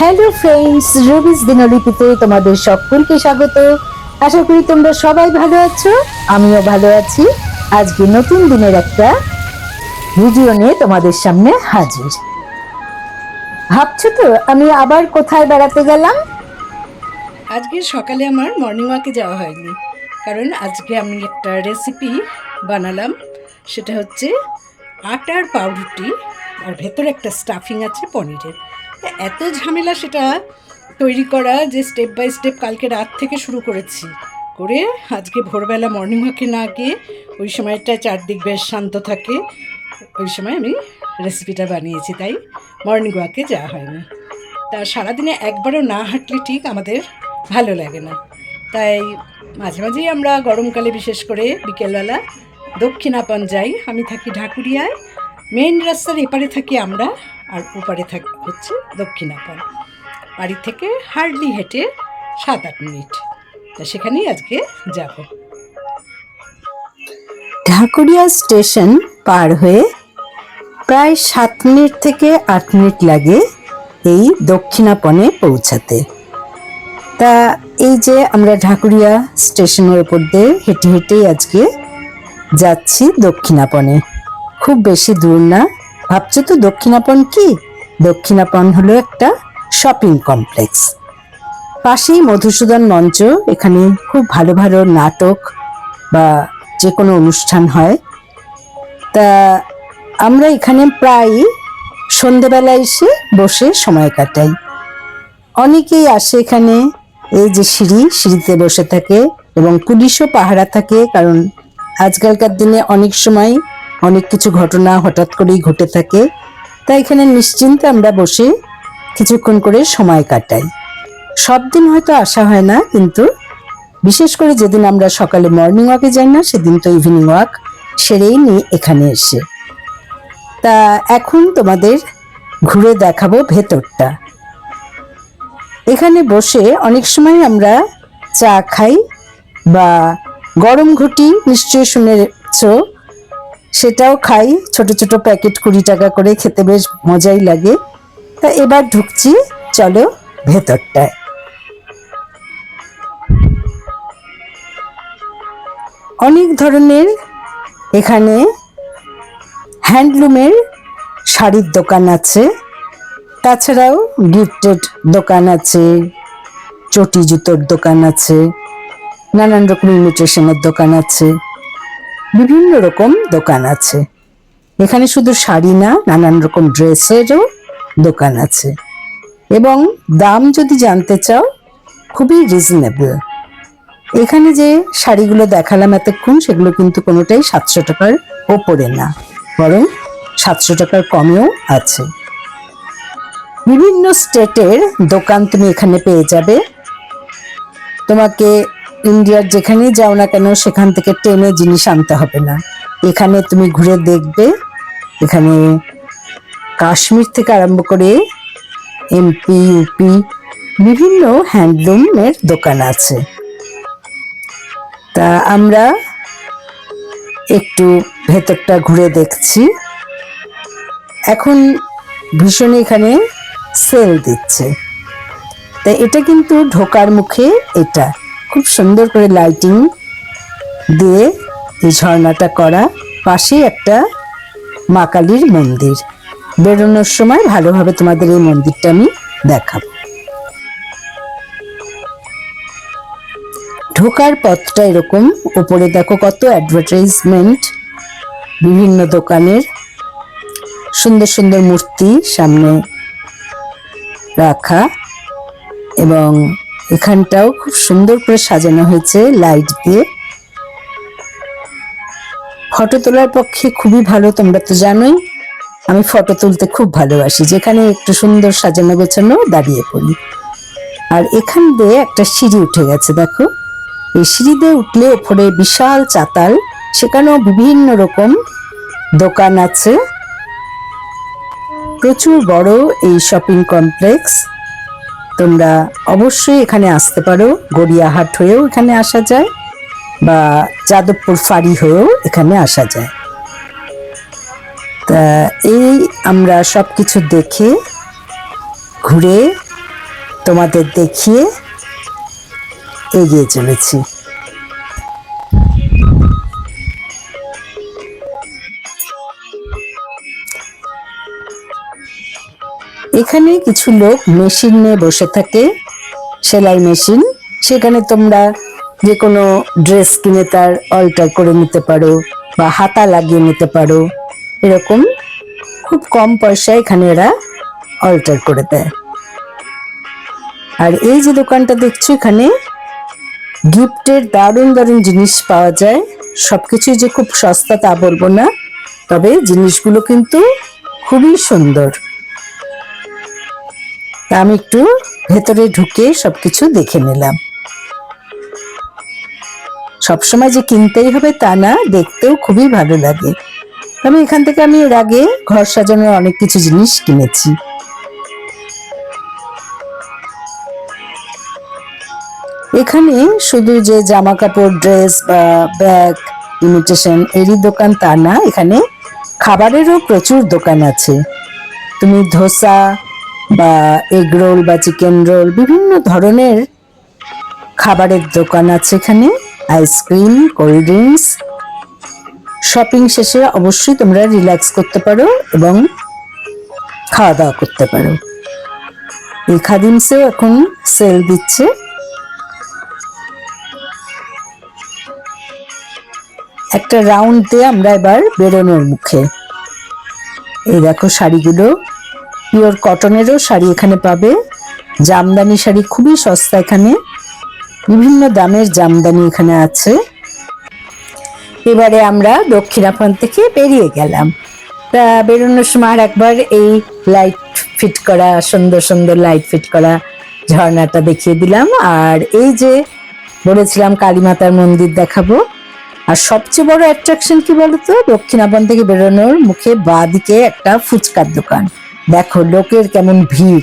Hello friends Rubik's দিনলিপিতে তোমাদের সকলকে স্বাগত। আশা করি তোমরা সবাই ভালো আছো, আমিও ভালো আছি। আজকে নতুন দিনের একটা ভিডিও নিয়ে তোমাদের সামনে হাজির। ভাবছ তো, আমি আবার কোথায় বেড়াতে গেলাম? আজকে সকালে আমার মর্নিং ওয়াকে যাওয়া হয়নি। কারণ আজকে আমি একটা রেসিপি বানালাম। সেটা হচ্ছে আটার পাউরুটি, আর ভেতরে একটা স্টাফিং আছে পনিরের। এত ঝামেলা সেটা তৈরি করা যে স্টেপ বাই স্টেপ কালকে রাত থেকে শুরু করেছি। করে আজকে ভোরবেলা মর্নিং ওয়াকে না গিয়ে ওই সময়টা চারদিক বেশ শান্ত থাকে। ওই সময় আমি রেসিপিটা বানিয়েছি, তাই মর্নিং ওয়াকে যাওয়া হয়নি তা সারাদিনে একবারও না হাঁটলে ঠিক আমাদের ভালো লাগে না। তাই মাঝে মাঝেই আমরা গরমকালে বিশেষ করে বিকেলবেলা দক্ষিণাপন যাই। আমি থাকি ঢাকুরিয়ায় মেইন রাস্তার এপারে থাকি আমরা, আর ওপারে থাকি, হচ্ছে দক্ষিণাপন বাড়ি থেকে হার্ডলি হেঁটে সাত আট মিনিট। তা সেখানেই আজকে যাব। ঢাকুরিয়া স্টেশন পার হয়ে প্রায় সাত মিনিট থেকে আট মিনিট লাগে এই দক্ষিণাপনে পৌঁছাতে। তা এই যে আমরা ঢাকুরিয়া স্টেশনের উপর দিয়ে হেঁটে হেঁটেই আজকে যাচ্ছি দক্ষিণাপনে খুব বেশি দূর না, ভাবছ তো দক্ষিণাপন কি? দক্ষিণাপন হলো একটা শপিং কমপ্লেক্স পাশেই মধুসূদন মঞ্চ, এখানে খুব ভালো ভালো নাটক বা যে কোনো অনুষ্ঠান হয়। তা আমরা এখানে প্রায় সন্ধেবেলা এসে বসে সময় কাটাই। অনেকেই আসে এখানে, এই যে সিঁড়ি, সিঁড়িতে বসে থাকে এবং পুলিশও পাহারা থাকে কারণ আজকালকার দিনে অনেক সময় অনেক কিছু ঘটনা হঠাৎ করেই ঘটে থাকে। তাই এখানে নিশ্চিন্তে আমরা বসে কিছুক্ষণ করে সময় কাটাই। সব দিন হয়তো আসা হয় না, কিন্তু বিশেষ করে যেদিন আমরা সকালে মর্নিং ওয়াকে যাই না, সেদিন তো ইভিনিং ওয়াক সেরেই নিই এখানে এসে। তা এখন তোমাদের ঘুরে দেখাবো ভেতরটা। এখানে বসে অনেক সময় আমরা চা খাই বা গরম ঘুটি নিশ্চয়ই শুনেছ সেটাও খাই। ছোট ছোট প্যাকেট কুড়ি টাকা করে খেতে বেশ মজাই লাগে। তা এবার ঢুকছি, চলো ভেতরটায়। অনেক ধরনের এখানে হ্যান্ডলুমের শাড়ির দোকান আছে। তাছাড়াও গিফটেড দোকান আছে, চটি জুতোর দোকান আছে, নানান রকম ইমিটেশনের দোকান আছে। বিভিন্ন রকম দোকান আছে। এখানে শুধু শাড়ি না, নানান রকম ড্রেসেরও দোকান আছে। এবং দাম যদি জানতে চাও, খুবই রিজনেবল এখানে যে শাড়িগুলো দেখালাম এতক্ষণ, সেগুলো কিন্তু কোনোটাই সাতশো টাকার ওপরে না। বরং সাতশো টাকার কমেও আছে। বিভিন্ন স্টেটের দোকান তুমি এখানে পেয়ে যাবে। তোমাকে ইন্ডিয়ার যেখানেই যাও না কেন, সেখান থেকে ট্রেনে জিনিস আনতে হবে না। এখানে তুমি ঘুরে দেখবে, এখানে কাশ্মীর থেকে আরম্ভ করে এমপি, ইউপি, বিভিন্ন হ্যান্ডলুমের দোকান আছে। তা আমরা একটু ভেতরটা ঘুরে দেখছি। এখন ভীষণ এখানে সেল দিচ্ছে। তা এটা কিন্তু ঢোকার মুখে এটা। খুব সুন্দর করে লাইটিং দিয়ে এই ঝর্ণাটা করা। পাশে একটা মা কালীর মন্দির। বেরোনোর সময় ভালোভাবে তোমাদের এই মন্দিরটা আমি দেখাবো। ঢোকার পথটা এরকম। উপরে দেখো কত অ্যাডভার্টাইজমেন্ট বিভিন্ন দোকানের সুন্দর সুন্দর মূর্তি সামনে রাখা এবং এখানটাও খুব সুন্দর করে সাজানো হয়েছে লাইট দিয়ে। ফটো তোলার পক্ষে খুবই ভালো, তোমরা তো জানোই। আমি ফটো তুলতে খুব ভালোবাসি, যেখানে একটু সুন্দর সাজানো গোছানো দাঁড়িয়ে পড়ি। আর এখান দিয়ে একটা সিঁড়ি উঠে গেছে, দেখো। এই সিঁড়ি দিয়ে উঠলে ওপরে বিশাল চাতাল, সেখানেও বিভিন্ন রকম দোকান আছে। প্রচুর বড় এই শপিং কমপ্লেক্স। তোমরা অবশ্যই এখানে আসতে পারো, গড়িয়াহাট হয়েও এখানে আসা যায় বা যাদবপুর ফাড়ি হয়েও এখানে আসা যায়। তা এই আমরা সব কিছু দেখে, ঘুরে তোমাদের দেখিয়ে এগিয়ে চলেছি। এখানে কিছু লোক মেশিন নিয়ে বসে থাকে, সেলাই মেশিন। সেখানে তোমরা যে কোনো ড্রেস কিনে তার অল্টার করে নিতে পারো বা হাতা লাগিয়ে নিতে পারো। এরকম খুব কম পয়সায় এখানে এরা অল্টার করে দেয়। আর এই যে দোকানটা দেখছ এখানে, গিফটের দারুণ দারুণ জিনিস পাওয়া যায়। সব সবকিছুই যে খুব সস্তা তা বলব না, তবে জিনিসগুলো কিন্তু খুবই সুন্দর। তা আমি একটু ভেতরে ঢুকে সবকিছু দেখে নিলাম। সবসময় যে কিনতেই হবে তা না, দেখতেও খুবই ভালো লাগে। আমি এখান থেকে আমি এর আগে ঘর সাজানোর অনেক কিছু জিনিস কিনেছি। এখানে শুধু যে জামা কাপড় ড্রেস বা ব্যাগ ইমিটেশন এরই দোকান তা না, এখানে খাবারেরও প্রচুর দোকান আছে। তুমি ধোসা বা এগ রোল বা চিকেন রোল বিভিন্ন ধরনের খাবারের দোকান আছে এখানে। আইসক্রিম কোল্ড ড্রিঙ্কস শপিং শেষে অবশ্যই তোমরা রিল্যাক্স করতে পারো এবং খাওয়া দাওয়া করতে পারো। এই খাদিমসেও এখন সেল দিচ্ছে। একটা রাউন্ড দিয়ে আমরা এবার বেরোনোর মুখে। এই দেখো শাড়িগুলো। পিওর কটনেরও শাড়ি এখানে পাবে। জামদানি শাড়ি খুবই সস্তা এখানে। বিভিন্ন দামের জামদানি এখানে আছে। এবারে আমরা দক্ষিণাপন থেকে বেরিয়ে গেলাম। তা বেরোনোর সময় আর একবার এই লাইট ফিট করা, সুন্দর সুন্দর লাইট ফিট করা ঝর্ণাটা দেখিয়ে দিলাম। আর এই যে বলেছিলাম কালীমাতার মন্দির দেখাবো। আর সবচেয়ে বড় অ্যাট্রাকশন কি বলতো? দক্ষিণাপন থেকে বেরোনোর মুখে বাঁ দিকে একটা ফুচকার দোকান। দেখো লোকের কেমন ভিড়।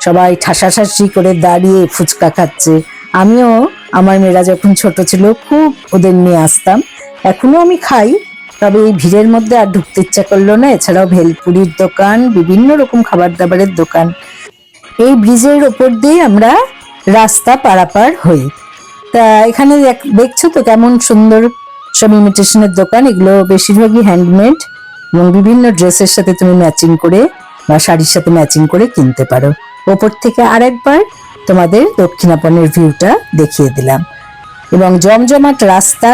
সবাই ঠাসাঠাসি করে দাঁড়িয়ে ফুচকা খাচ্ছে। আমিও আমার মেয়েরা যখন ছোট ছিল খুব ওদের নিয়ে আসতাম। এখনও আমি খাই, তবে এই ভিড়ের মধ্যে আর ঢুকতে ইচ্ছা করল না। এছাড়াও ভেলপুরির দোকান, বিভিন্ন রকম খাবার দাবারের দোকান। এই ব্রিজের ওপর দিয়ে আমরা রাস্তা পারাপার হই। তা এখানে দেখ- দেখছ তো কেমন সুন্দর সব ইমিটেশনের দোকান? এগুলো বেশিরভাগই হ্যান্ডমেড এবং বিভিন্ন ড্রেসের সাথে তুমি ম্যাচিং করে বা শাড়ির সাথে ম্যাচিং করে কিনতে পারো। ওপর থেকে আরেকবার তোমাদের দক্ষিণাপনের ভিউটা দেখিয়ে দিলাম। এবং জমজমাট রাস্তা,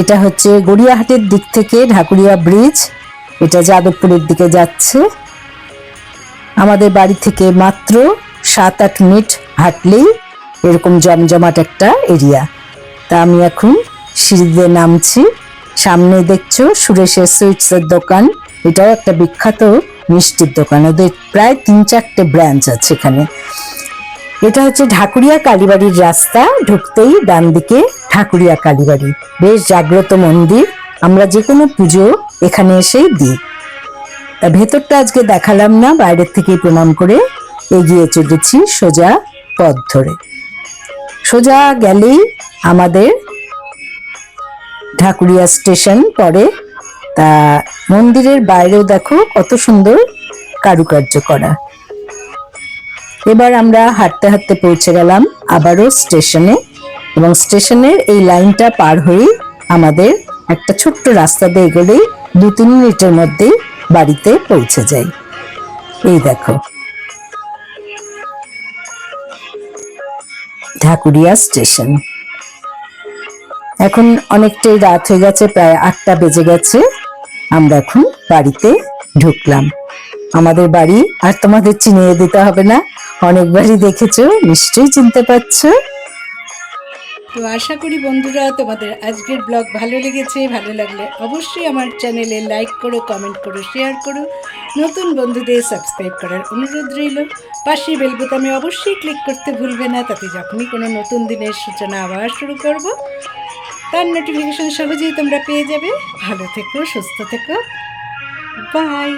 এটা হচ্ছে গড়িয়াহাটের দিক থেকে ঢাকুরিয়া ব্রিজ এটা যাদবপুরের দিকে যাচ্ছে। আমাদের বাড়ি থেকে মাত্র সাত আট মিনিট হাঁটলেই এরকম জমজমাট একটা এরিয়া তা আমি এখন সিঁড়িতে নামছি। সামনে দেখছ সুরেশের সুইটসের দোকান। এটাও একটা বিখ্যাত মিষ্টির দোকান। ওদের প্রায় তিন চারটে ব্রাঞ্চ আছে এখানে। এটা হচ্ছে ঢাকুরিয়া কালীবাড়ির রাস্তা, ঢুকতেই ডান দিকে ঢাকুরিয়া কালীবাড়ি। বেশ জাগ্রত মন্দির, আমরা যে কোনো পুজো এখানে এসেই দিই। তা ভেতরটা আজকে দেখালাম না, বাইরের থেকেই প্রণাম করে এগিয়ে চলেছি সোজা পথ ধরে। সোজা গেলেই আমাদের ঢাকুরিয়া স্টেশন পড়ে তা মন্দিরের বাইরেও দেখো কত সুন্দর কারুকার্য করা। এবার আমরা হাঁটতে হাঁটতে পৌঁছে গেলাম আবারও স্টেশনে এবং স্টেশনের এই লাইনটা পার হয়েই আমাদের একটা ছোট্ট রাস্তা দিয়ে এগোলেই দু তিন মিনিটের মধ্যেই বাড়িতে পৌঁছে যাই। এই দেখো। ঢাকুরিয়া স্টেশন। এখন অনেকটাই রাত হয়ে গেছে, প্রায় আটটা বেজে গেছে। আমরা এখন বাড়িতে ঢুকলাম। আমাদের বাড়ি আর তোমাদের চিনিয়ে দিতে হবে না। অনেকবারই দেখেছ, নিশ্চয়ই চিনতে পারছ। তো আশা করি বন্ধুরা, তোমাদের আজকের ব্লগ ভালো লেগেছে, ভালো লাগলে অবশ্যই আমার চ্যানেলে লাইক করো, কমেন্ট করো, শেয়ার করো। নতুন বন্ধুদের সাবস্ক্রাইব করার অনুরোধ রইল। পাশে বেল বোতামে অবশ্যই ক্লিক করতে ভুলবে না, তাতে যখনই কোনো নতুন দিনের সূচনা আবার শুরু করব। তার নোটিফিকেশন সহজেই তোমরা পেয়ে যাবে। ভালো থেকো সুস্থ থেকো। বাই